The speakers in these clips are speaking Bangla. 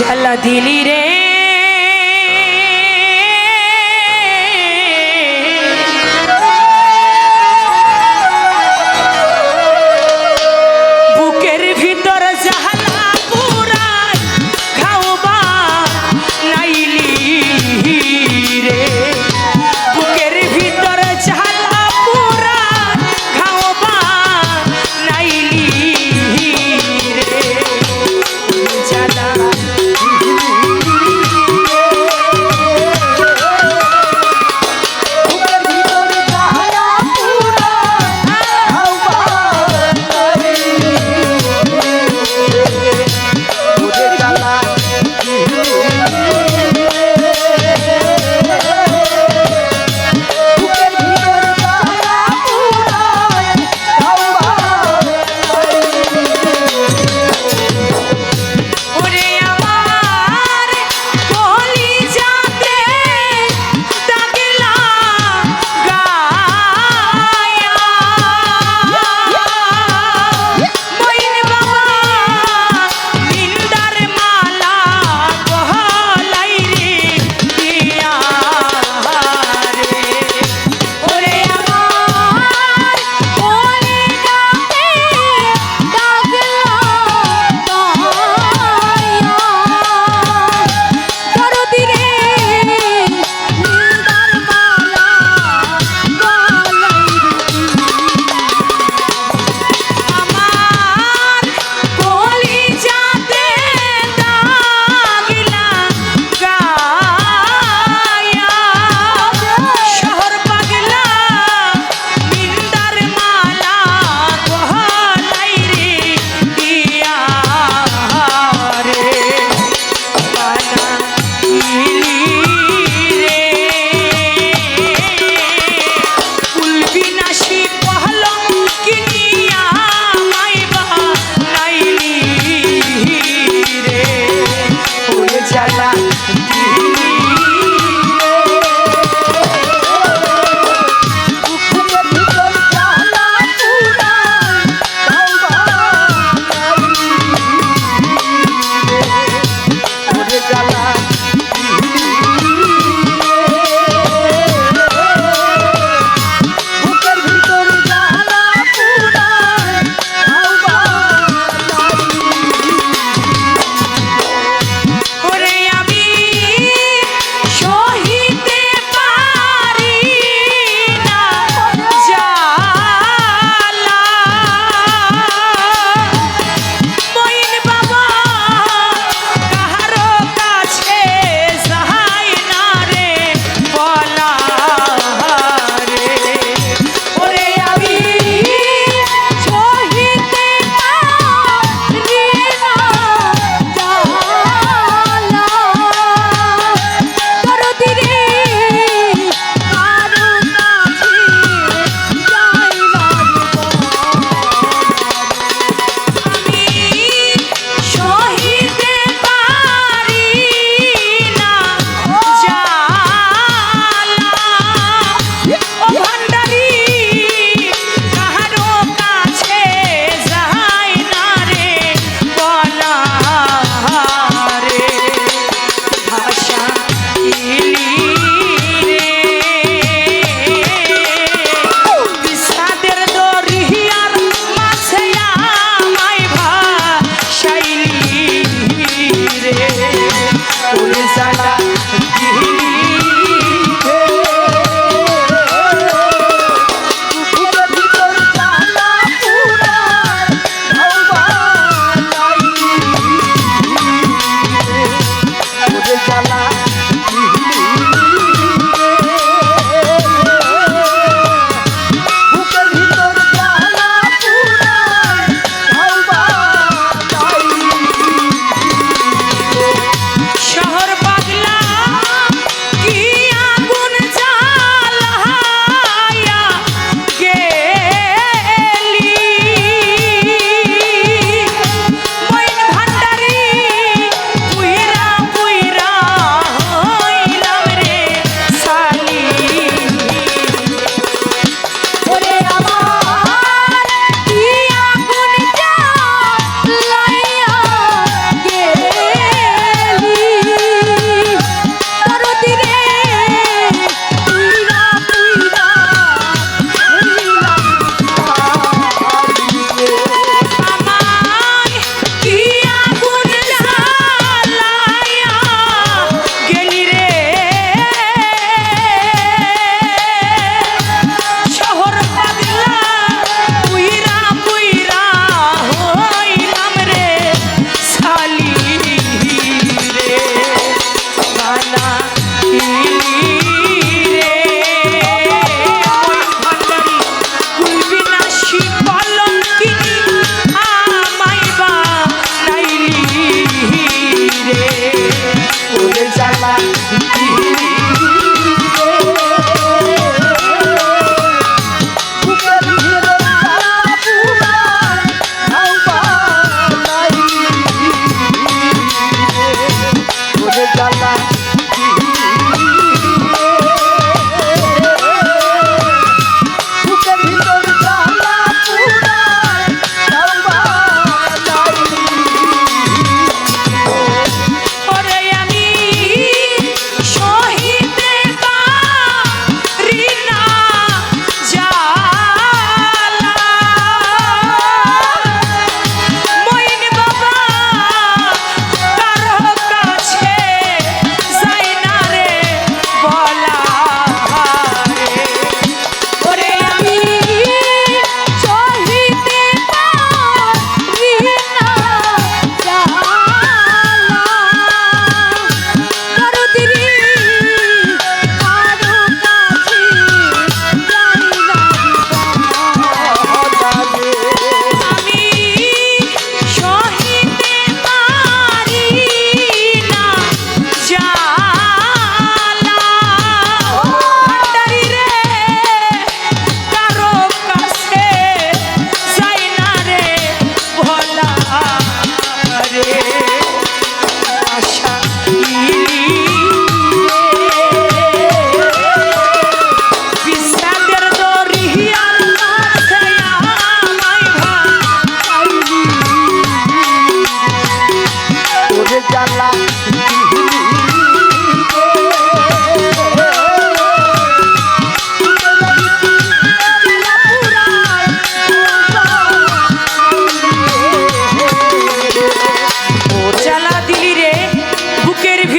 জ্বালা দিলি রে।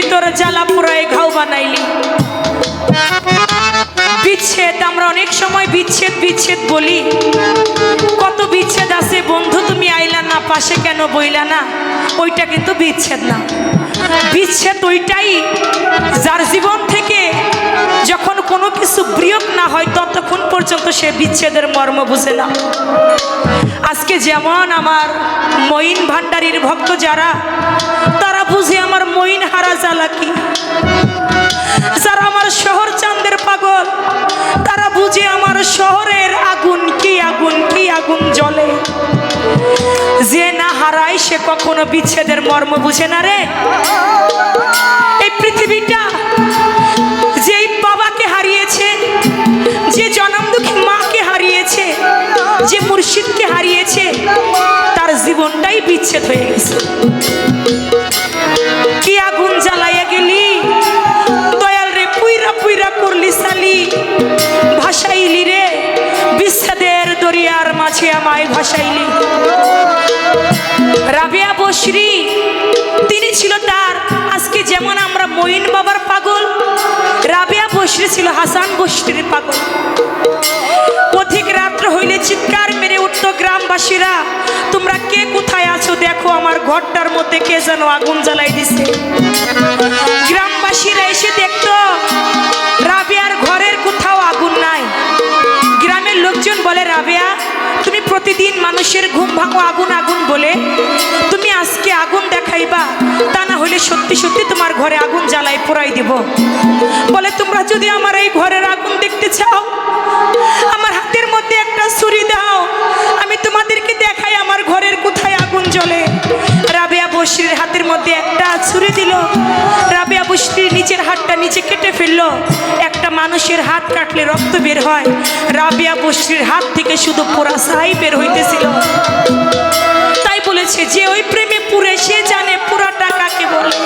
ভিতর জ্বালা পুরাই ঘাও বানাইলি। বিচ্ছেদ, আমরা অনেক সময় বিচ্ছেদ বিচ্ছেদ বলি। কত বিচ্ছেদ আছে বন্ধু, তুমি আইলা না, পাশে কেন বইলা না? ওইটা কিন্তু বিচ্ছেদ না। বিচ্ছেদ ওইটাই যার জীবন থেকে যখন কোনো কিছু বিয়োগ না হয়, ততক্ষণ পর্যন্ত সে বিচ্ছেদের মর্ম বুঝে না। আজকে যেমন আমার মঈন ভান্ডারীর ভক্ত যারা, তারা বুঝে আমার মঈন হারা জ্বালা কি যারা আমার শহর চাঁদের পাগল, তারা বুঝে আমার শহরের আগুন কি আগুন কি আগুন জ্বলে। যে না হারায়, সে কখনো বিচ্ছেদের মর্ম বুঝে না রে। এই পৃথিবীটা যেই বাবাকে হারিয়েছে, যে জনম দুঃখী মাকে হারিয়েছে, যে মুর্শিদকে হারিয়েছে, তার জীবনটাই বিচ্ছেদ হয়ে গেছে। ভাসাইলি রাবিয়া বসরি তিনি ছিল তার, আজকে যেমন আমরা মঈন বাবার পাগল, রাবিয়া বসরি ছিল হাসান বসরির পাগল। অধিক রাত্র হইলে চিৎকার মেরে উঠতো গ্রামবাসীরা, তোমরা কে কোথায় আছো? দেখো আমার ঘরটার মধ্যে কে যেন আগুন জ্বালাই দিছে। গ্রামবাসীরা এসে দেখতো প্রতিদিন মানুষের ঘুম ভাঙো, আগুন আগুন বলে। তুমি আজকে আগুন দেখাইবা, তা না হলে সত্যি সত্যি তোমার ঘরে আগুন জ্বালাই পোড়াই দিব। বলে, তোমরা যদি আমার এই ঘরের আগুন দেখতে চাও, আমার হাতের মধ্যে একটা ছুরি দাও, আমি তোমাদেরকে দেখাই আমার ঘরের কোথায় আগুন জ্বলে। রাবেয়া বসরির হাতের মধ্যে একটা ছুরি দিল। রাবেয়া বসরির নিচের হাতটা নিচে কেটে ফেলল। মানুষের হাত কাটলে রক্ত বের হয়। রাবিয়া বসরির হাত থেকে শুধু পোড়া সাহাই বের হইতেছিল। তাই বলেছে, যে ওই প্রেমে পুরে সে জানে পুরা টাকাকে বলে।